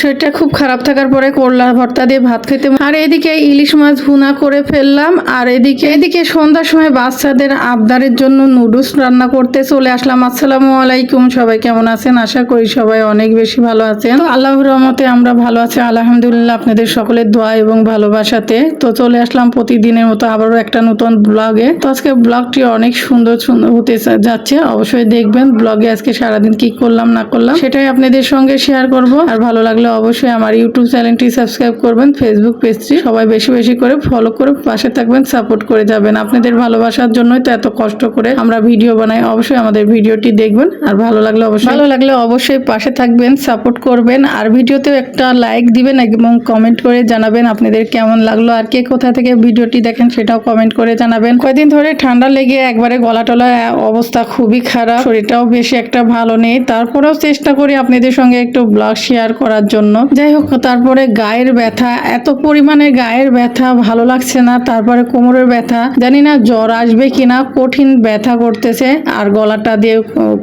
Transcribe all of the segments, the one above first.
শরীরটা খুব খারাপ থাকার পরে করলা, ভর্তা দিয়ে ভাত খেতে আর এদিকে ইলিশ মাছ ভুনা করে ফেললাম, আর এদিকে এদিকে সন্ধ্যার সময় বাচ্চাদের আবদারের জন্য নুডলস রান্না করতে চলে আসলাম। আসসালামু আলাইকুম, সবাই কেমন আছেন? আশা করি সবাই অনেক বেশি ভালো আছেন। তো আল্লাহর রহমতে আমরা ভালো আছি, আলহামদুলিল্লাহ আপনাদের সকলের দোয়া এবং ভালোবাসাতে। তো চলে আসলাম প্রতিদিনের মতো আবারও একটা নতুন ব্লগে। তো আজকে ব্লগটি অনেক সুন্দর সুন্দর হতে যাচ্ছে। অবশ্যই দেখবেন ব্লগে আজকে সারাদিন কি করলাম, না করলাম, সেটাই আপনাদের সঙ্গে শেয়ার করব। আর ভালো লাগলে অবশ্যই আমার ইউটিউব চ্যানেলটি সাবস্ক্রাইব করবেন ফেসবুক পেজটি সবাই বেশি বেশি করে ফলো করে পাশে থাকবেন সাপোর্ট করে যাবেন। আপনাদের ভালোবাসার জন্যই তো এত কষ্ট করে আমরা ভিডিও বানাই। অবশ্যই আমাদের ভিডিওটি দেখবেন, আর ভালো লাগলে অবশ্যই ভালো লাগলে অবশ্যই পাশে থাকবেন সাপোর্ট করবেন, আর ভিডিওতেও একটা লাইক দিবেন এবং কমেন্ট করে জানাবেন আপনাদের কেমন লাগল, আর কে কোথা থেকে ভিডিওটি দেখেন সেটাও কমেন্ট করে জানাবেন। কয়দিন ধরে ঠান্ডা লেগে একবারে গলা টলা অবস্থা খুবই খারাপ, শরীরটাও বেশি একটা ভালো নেই। তারপরেও চেষ্টা করি আপনাদের সঙ্গে একটু ব্লগ শেয়ার করার জন্য। যাই হোক, তারপরে গায়ের ব্যথা, এত পরিমাণে গায়ের ব্যথা, ভালো লাগছে না। তারপরে কোমরের ব্যথা, জানি না জ্বর আসবে কিনা, কঠিন ব্যথা করতেছে। আর গলাটা দিয়ে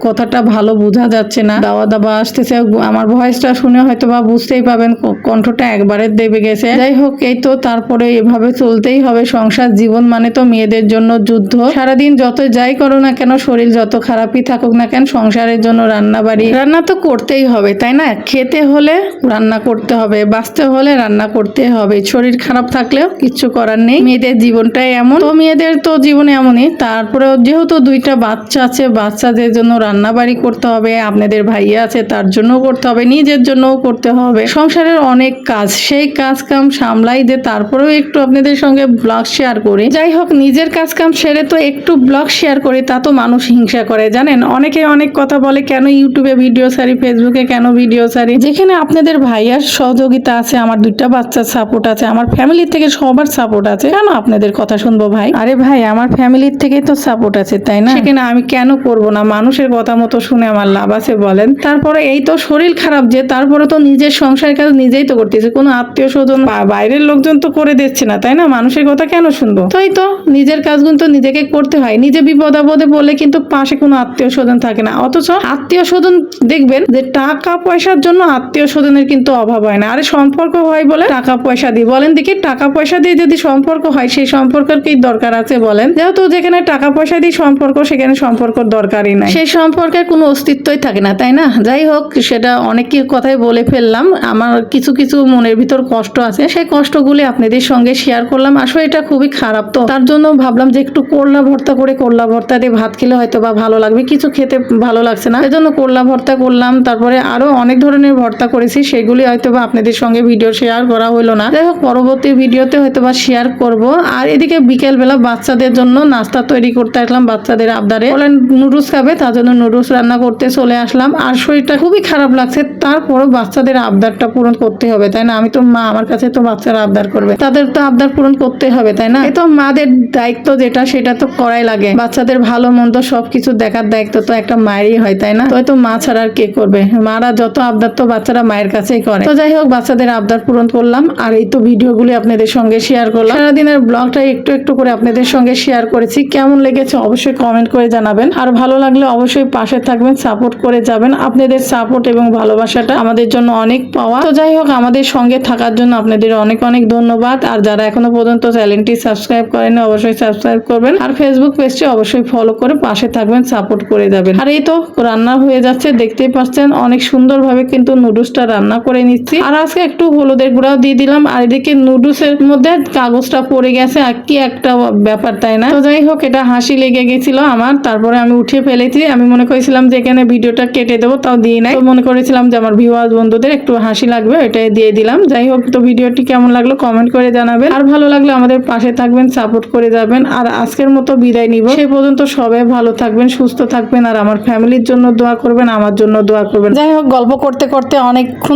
কথাটা ভালো বোঝা যাচ্ছে না। দাওয়া দাবা আসতেছে। আমার ভয়েসটা শুনে হয়তো বা বুঝতেই পাবেন কণ্ঠটা একবারে দেবে গেছে। যাই হোক, এই তো তারপরে এভাবে চলতেই হবে। সংসার, জীবন মানে তো মেয়েদের জন্য যুদ্ধ। সারাদিন যত যাই করো না কেন, শরীর যত খারাপই থাকুক না কেন, সংসারের জন্য রান্না বাড়ি রান্না তো করতেই হবে, তাই না? খেতে হলে রান্না করতে হবে, বাঁচতে হলে রান্না করতে হবে। শরীর খারাপ থাকলেও কিচ্ছু করার নেই। মেয়েদের জীবনটাই এমন। তো মেয়েদের তো জীবন এমনই। তারপরেও যেহেতু দুইটা বাচ্চা আছে, বাচ্চাদের জন্য রান্না বাড়ি করতে হবে, আপনাদের ভাইয়া আছে, তার জন্য করতে হবে, নিজের জন্যও করতে হবে। সংসারের অনেক কাজ, সেই কাজ কাম সামলাই যে তারপরেও একটু আপনাদের সঙ্গে ব্লগ শেয়ার করি। যাই হোক, নিজের কাজ কাম সেরে তো একটু ব্লগ শেয়ার করি, তা তো মানুষ হিংসা করে, জানেন? অনেকে অনেক কথা বলে, কেন ইউটিউবে ভিডিও সারি, ফেসবুকে কেন ভিডিও সারি? যেখানে আপনাদের ভাইয়ার সহযোগিতা আছে আমার দুইটা বাচ্চার সাপোর্ট আছে আমার ফ্যামিলি থেকে সবার সাপোর্ট আছে। কেন আপনাদের কথা শুনব ভাই? আরে ভাই আমার ফ্যামিলির থেকেই তো সাপোর্ট আছে তাই না? সেখানে আমি কেন করব না? মানুষের কথা মতো শুনে আমার লাভ আছে বলেন। তারপরে এই তো শরীর খারাপ যে তারপরে তো নিজের সংসারের কাজ নিজেই তো করতেছে। কোনো আত্মীয় স্বজন বাইরের লোকজন তো করে দিচ্ছে না তাই না? মানুষের কথা কেন শুনব? তাই তো নিজের কাজগুলো তো নিজেকে করতে হয়। নিজে বিপদ আপদে বলে কিন্তু পাশে কোনো আত্মীয় স্বজন থাকে না। অথচ আত্মীয় স্বজন দেখবেন যে টাকা পয়সার জন্য আত্মীয় স্বজনের কিন্তু অভাব হয় না। আরে সম্পর্ক হয় বলে টাকা পয়সা দিই বলেন দেখি, টাকা পয়সা দিয়ে যদি সম্পর্ক হয়, সেই সম্পর্কের কি দরকার আছে বলেন? যেহেতু যেখানে টাকা পয়সা দিয়ে সম্পর্ক, সেখানে সম্পর্ক দরকারই নাই। সেই সম্পর্কের কোনো অস্তিত্বই থাকে না, তাই না? যাই হোক, সেটা অনেক কথাই বলে ফেললাম। আমার কিছু কিছু মনের ভিতর কষ্ট আছে। সেই কষ্টগুলি আপনাদের সঙ্গে শেয়ার করলাম। আসলে এটা খুবই খারাপ তো। তার জন্য ভাবলাম যে একটু করলা ভর্তা করে, করলা ভর্তা দিয়ে ভাত খেলে হয়তো বা ভালো লাগবে। কিছু খেতে ভালো লাগছে না। এজন্য করলা ভর্তা করলাম। তারপরে আরও অনেক ধরনের ভর্তা করেছি। সেগুলি হয়তো বা আপনাদের সঙ্গে ভিডিও শেয়ার করা হলো না। যাই হোক, পরবর্তী ভিডিওতে হয়তো বা শেয়ার করব। আর এদিকে বিকেল বেলা বাচ্চাদের জন্য নাস্তা তৈরি করতে আসলাম বাচ্চাদের আবদারে। বলেন, নুডলস খাবে, তার জন্য নুডলস রান্না করতে চলে আসলাম। আর শরীরটা খুবই খারাপ লাগছে, তারপরও বাচ্চাদের আবদারটা পূরণ করতে হবে, তাই না? আমি তো মা, আমার কাছে তো বাচ্চারা আবদার করবে। তাদের তো আবদার পূরণ করতে হবে, তাই না? তো মাদের দায়িত্ব যেটা, সেটা তো করাই লাগে। বাচ্চাদের ভালো মন্দ সবকিছু দেখার দায়িত্ব তো একটা মায়েরই হয়, তাই না? তো মা ছাড়া আর কে করবে? মারা যত আবদার, তো বাচ্চারা মায়ের কাছেই করে। তো যাই হোক, বাচ্চাদের আবদার পূরণ করলাম। আর এই তো ভিডিওগুলি আপনাদের সঙ্গে শেয়ার করলাম। সারাদিনের ব্লগটা একটু একটু করে আপনাদের সঙ্গে শেয়ার করেছি। কেমন লেগেছে অবশ্যই কমেন্ট করে জানাবেন। আর ভালো লাগলে অবশ্যই পাশে থাকবেন সাপোর্ট করে যাবেন। আপনাদের সাপোর্ট এবং ভালোবাসাটা আমাদের জন্য অনেক পাওয়া তো যাই হোক, আমাদের সঙ্গে থাকার জন্য আপনাদের অনেক অনেক ধন্যবাদ। আর যারা এখনও পর্যন্ত চ্যানেলটি সাবস্ক্রাইব করেনি অবশ্যই সাবস্ক্রাইব করবেন। আর ফেসবুক পেজটি অবশ্যই ফলো করে পাশে থাকবেন সাপোর্ট করে যাবেন। আর এই তো রান্না হয়ে যাচ্ছে, দেখতেই পাচ্ছেন, অনেক সুন্দরভাবে কিন্তু নুডলসটা রান্না করে নিচ্ছি। আর আজকে একটু হলুদের গুঁড়াও দিয়ে দিলাম। আর এদিকে নুডলসের মধ্যে কাগজটা পড়ে গেছে। আর কি একটা ব্যাপার, তাই না? তো যাই হোক, এটা হাসি লেগে গেছিল আমার। তারপরে আমি উঠে ফেলেছি। আমি মনে করেছিলাম যে এখানে ভিডিওটা কেটে দেবো, তাও দিয়ে নাই। তো মনে করেছিলাম যে আমার ভিউয়ার্স বন্ধুদের একটু হাসি লাগবে এটাই দিয়ে দিলাম। যাই হোক, তো ভিডিওটি কেমন লাগল কমেন্ট করে জানাবেন। আর ভালো লাগলে আমাদের পাশে থাকবেন সাপোর্ট করে যাবেন। আর আজকের মতো বিদায় নিব। সে পর্যন্ত সবাই ভালো থাকবেন, সুস্থ থাকবেন। আর আমার ফ্যামিলির জন্য দোয়া করবেন, আমার জন্য দোয়া করবেন। যাই হোক, গল্প করতে করতে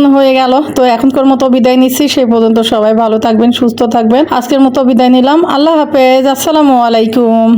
অনেকক্ষণ হয়ে গেল। তো এখনকার মতো বিদায় নিচ্ছি। সেই পর্যন্ত সবাই ভালো থাকবেন, সুস্থ থাকবেন। আজকের মতো বিদায় নিলাম। আল্লাহ হাফেজ। আসসালামু আলাইকুম।